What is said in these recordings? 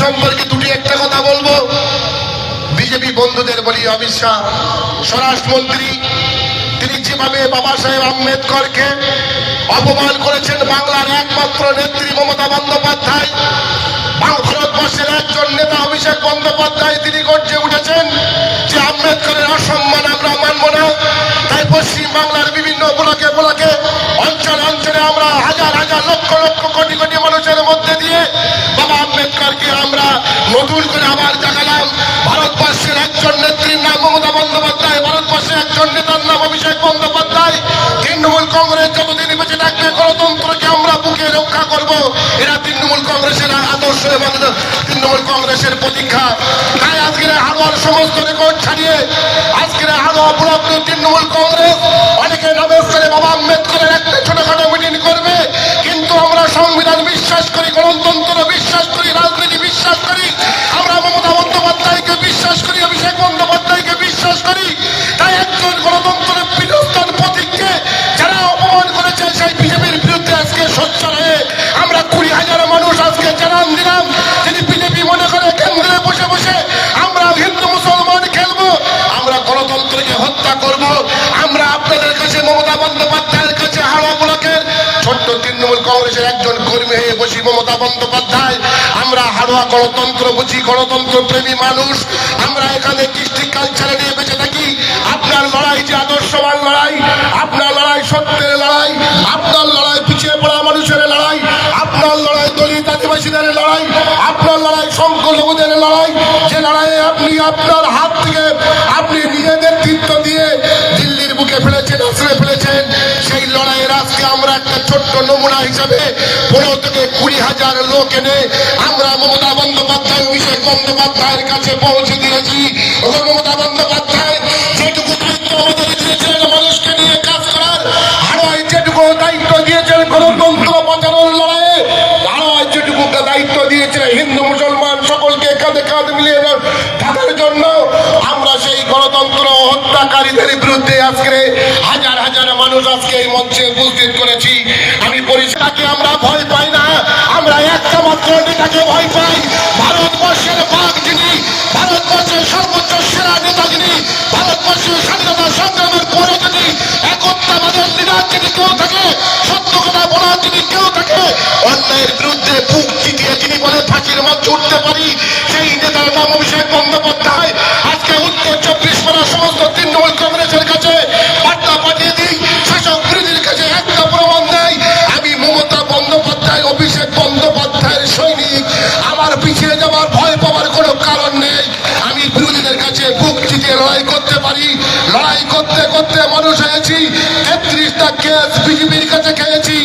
সম্পর্কে দুটি একটা কথা বলব। বিজেপি বন্ধুদের বলি, অমিত শাহ। স্বরাষ্ট্রমন্ত্রী, তিনি যেভাবে বাবা সাহেব আম্বেদকরকে অপমান করেছেন, বাংলার একমাত্র নেত্রী মমতা বন্দ্যোপাধ্যায়, ভারতবর্ষের একজন নেতা অভিষেক বন্দ্যোপাধ্যায় তিনি গর্জে উঠেছেন যে আম্বেদকরের অসম্মান আমরা মানব না। তাই পশ্চিম বাংলার বিভিন্ন ব্লকে ব্লকে, অঞ্চল অঞ্চলে আমরা হাজার হাজার লক্ষ লক্ষ, কোটি কোটি মানুষের মধ্যে দিয়ে বাবা আম্বেদকরকে আমরা নতুন করে আবার জাগালাম ভারতবর্ষের একজন নেত্রীর নাম মমতা বন্দ্যোপাধ্যায়, ভারতবর্ষের একজন নেতার নাম অভিষেক বন্দ্যোপাধ্যায়। তৃণমূল কংগ্রেস যতদিন বেঁচে থাকবে, গণতন্ত্রকে আমরা বুকে রক্ষা করব। এরা তৃণমূল কংগ্রেসের আদর্শ এবং তৃণমূল কংগ্রেসের প্রতীক্ষা। তাই আজকের হাড়োয়ার সমস্ত রেকর্ড ছাড়িয়ে, আজকের হাড়োয়া ব্লক তৃণমূল কংগ্রেস অনেকে নামের করে বাবা আম্বেদকরের একটা ছোটখাটো মিটিং করবে। কিন্তু আমরা সংবিধান বিশ্বাস করি, গণতন্ত্র বিশ্বাস করি, রাজনীতি বিশ্বাস করি। একজন গণতন্ত্রের পীঠস্থান প্রতীককে যারা অপমান করেছে সেই বিজেপির বিরুদ্ধে আজকে সোচ্চার হয়ে আমরা কুড়ি হাজার মানুষ আজকে জানান দিলাম যদি বিজেপি মনে করে কেন্দ্রে বসে বসে আমরা হিন্দু মুসলমান খেলব, আমরা গণতন্ত্রকে হত্যা করব, আমরা আপনাদের কাছে মমতা বন্দ্যোপাধ্যায়ের কাছে হাওড়া ব্লকের ছোট্ট তৃণমূল কংগ্রেসের একজন কর্মী হয়ে বসি মমতা বন্দ্যোপাধ্যায়। আমরা হাড়োয়া গণতন্ত্র বুঝি গণতন্ত্র প্রেমী মানুষ, আমরা এখানে কৃষ্টি কালচারে নিয়ে বেঁচে থাকি। আপনার লড়াই যে আদর্শবান লড়াই, আপনার লড়াই সত্যের লড়াই, আপনার লড়াই পিছিয়ে পড়া মানুষের লড়াই, আপনার লড়াই দলিত আদিবাসীদের লড়াই, আপনার লড়াই সংখ্যালঘুদের লড়াই, যে লড়াইয়ে আপনি আপনার হাত থেকে আপনি নিজের নেতৃত্ব দিয়ে দিল্লির বুকে ফেলেছেন, আশ্রয় ফেলেছেন, সেই লড়াইয়ের আজকে আমরা একটা ছোট্ট নমুনা হিসাবে পনেরো থেকে কুড়ি হাজার লোক এনে আমরা মমতা বন্দ্যোপাধ্যায় অভিষেক বন্দ্যোপাধ্যায়ের কাছে পৌঁছে দিয়েছি। মমতা হিন্দু মুসলমান সকলকে কাঁধে কাঁধ মিলিয়ে থাকার জন্য আমরা সেই গণতন্ত্র হত্যাকারীদের বিরুদ্ধে আজকে হাজার হাজার মানুষ আজকে এই মঞ্চে উপস্থিত করেছি। আমি পরিষেবাকে আমরা ভয় পাই না। আমরা একটা মাত্র নেতাকে ভয় পাই। ভারতবর্ষের বাঘ যিনি, ভারতবর্ষের সর্বোচ্চ সেরা নেতা যিনি, ভারতবর্ষের স্বাধীনতা সংগ্রামের পরে যদি একত্রাবাদের লিডার যদি কেউ কেউ অন্যায়ের বিরুদ্ধে বুক চিতিয়ে যিনি বলে ফাঁসির মঞ্চ উঠতে পারি। সেই নেতার নাম অভিষেক বন্দ্যোপাধ্যায়। আজকে উত্তর চব্বিশ পরগনার সমস্ত তৃণমূল কংগ্রেসের কাছে বার্তা পাঠিয়ে দিই। শাসক বিরোধীর কাছে একটা প্রমাণ দেয় আমি মমতা বন্দ্যোপাধ্যায়, অভিষেক বন্দ্যোপাধ্যায়ের সৈনিক। আমার পিছিয়ে যাওয়ার ভয় পাওয়ার কোনো কারণ নেই। আমি বিরোধীদের কাছে বুক চিতিয়ে লড়াই করতে পারি। লড়াই করতে করতে মানুষ হয়েছি। তেত্রিশটা কেস বিজেপির কাছে খেয়েছি।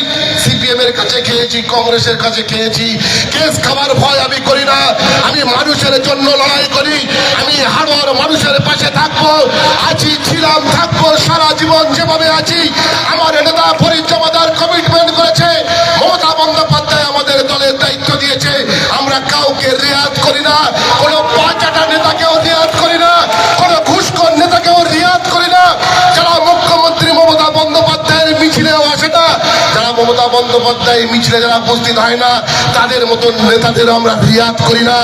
কাছে খেয়েছি, কংগ্রেসের কাছে খেয়েছি। কেস খাবার ভয় আমি করি না। আমি মানুষের জন্য লড়াই করি। আমি হাড়োয়ার মানুষের পাশে থাকব। আছি, ছিলাম, থাকব সারা জীবন যেভাবে আছি। আমার নেতা ফরিদ জমাদার কমিটমেন্ট করেছে। মমতা বন্দ্যোপাধ্যায় আমাদের দলের দায়িত্ব দিয়েছে। আমরা কাউকে রেয়াত করি না। কোনো পাঁচাটা মমতা বন্দ্যোপাধ্যায় মিছিলে যারা উপস্থিত হয় না, তাদের মতন নেতাদের আমরা রিয়াত করি না।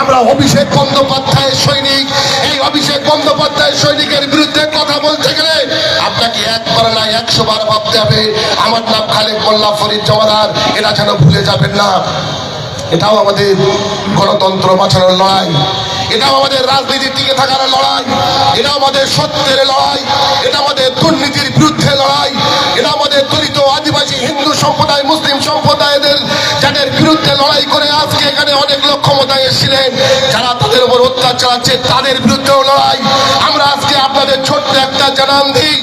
আমরা অভিষেক বন্দ্যোপাধ্যায়ের সৈনিক। এই অভিষেক বন্দ্যোপাধ্যায়ের সৈনিকের বিরুদ্ধে কথা বলতে গেলে আপনাকে একবার না একশো বার ভাবতে হবে, আমার নাম খালেদ মোল্লা ফরিদ জমাদার এটা যেন ভুলে যাবেন না। এটাও আমাদের গণতন্ত্র বাঁচানোর লড়াই। এটাও আমাদের রাজনীতির টিকে থাকার লড়াই। এটা আমাদের সত্যের লড়াই। এটা আমাদের দুর্নীতির বিরুদ্ধে লড়াই। এটা আমাদের দলিত হিন্দু সম্প্রদায় মুসলিম সম্প্রদায়দের যাদের বিরুদ্ধে লড়াই করে আজকে এখানে অনেক লোক ক্ষমতায় এসেছিলেন, যারা তাদের উপর অত্যাচার চালাচ্ছে, তাদের বিরুদ্ধেও লড়াই। আমরা আজকে আপনাদের ছোট্ট একটা জানান দিই।